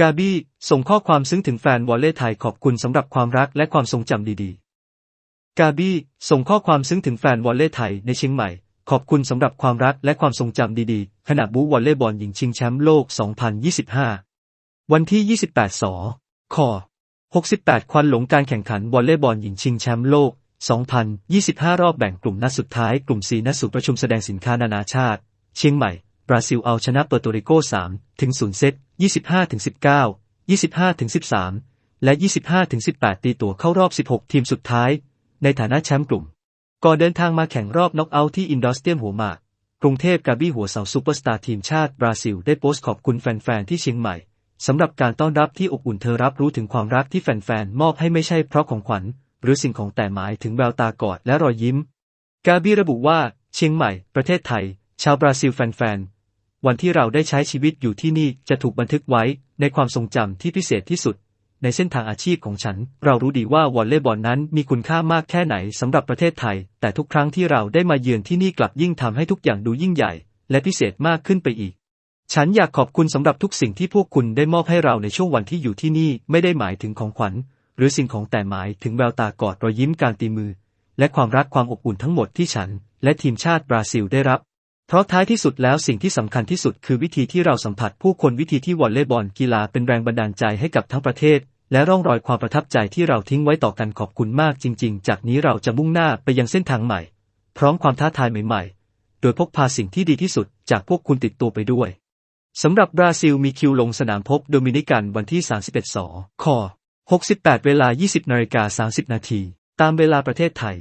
กาบี้ส่งข้อความซึ้งถึงแฟนวอลเลย์ไทยขอบคุณสำหรับความรักและความทรงจำดีๆ กาบี้ส่งข้อความซึ้งถึงแฟนวอลเลย์ไทยในเชียงใหม่ ขอบคุณสำหรับความรักและความทรงจำดีๆ ขณะบูวอลเลย์บอลหญิงชิงแชมป์โลก 2025 วันที่ 28 สค68 ควันหลงการแข่งขันวอลเลย์บอลหญิงชิงแชมป์โลก 2025 รอบแบ่งกลุ่มนัดสุดท้ายกลุ่ม4นัดสุดประชุมแสดงสินค้านานาชาติ เชียงใหม่ บราซิลเอาชนะเปอร์โตริโก3ถึง0เซต 25ถึง19 25ถึง13 และ 25ถึง18 ตีตัวเข้ารอบ 16 ทีมสุดท้าย ในฐานะแชมป์กลุ่ม ก่อนเดินทางมาแข่งรอบน็อกเอาท์ที่อินดอสเตียมหัวหมากกรุงเทพกาบี้หัวเสาซูเปอร์สตาร์ทีมชาติบราซิลได้โพสต์ขอบคุณแฟน ๆ ที่เชียงใหม่สำหรับการต้อนรับที่อบอุ่นเธอรับรู้ถึงความรักที่แฟน ๆ มอบให้ไม่ใช่เพราะของขวัญ หรือสิ่งของแต่หมายถึงแววตากอดและรอยยิ้ม กาบี้ระบุว่า เชียงใหม่ ประเทศไทย ชาวบราซิลแฟน ๆ วันที่เราได้ใช้ชีวิตอยู่ที่นี่จะถูกบันทึกไว้ในความทรงจำที่พิเศษที่สุด ในเส้นทางอาชีพของฉัน เรารู้ดีว่าวอลเลย์บอลนั้นมีคุณค่ามากแค่ไหนสำหรับประเทศไทย แต่ทุกครั้งที่เราได้มาเยือนที่นี่กลับยิ่งทำให้ทุกอย่างดูยิ่งใหญ่ และพิเศษมากขึ้นไปอีก ฉันอยากขอบคุณสำหรับทุกสิ่งที่พวกคุณได้มอบให้เราในช่วงวันที่อยู่ที่นี่ไม่ได้หมายถึงของขวัญ หรือสิ่งของแต่หมายถึงแววตากอดรอยยิ้มการตีมือ และความรักความอบอุ่นทั้งหมดที่ฉัน และทีมชาติบราซิลได้รับ เพราะท้ายที่สุดแล้วสิ่งที่สำคัญที่สุดคือวิธีที่เราสัมผัสผู้คนวิธีที่วอลเลย์บอลกีฬาเป็นแรงบันดาลใจให้กับทั้งประเทศ และร่องรอยความประทับใจที่เราทิ้งไว้ต่อกันขอบคุณมากจริง ๆ จากนี้เราจะมุ่งหน้าไปยังเส้นทางใหม่ พร้อมความท้าทายใหม่ ๆ โดยพกพาสิ่งที่ดีที่สุดจากพวกคุณติดตัวไปด้วยสำหรับบราซิลมีคิวลงสนามพบโดมินิกันวันที่ 31 สค 68 เวลา 20นาฬิกา30 นาที ตามเวลาประเทศไทย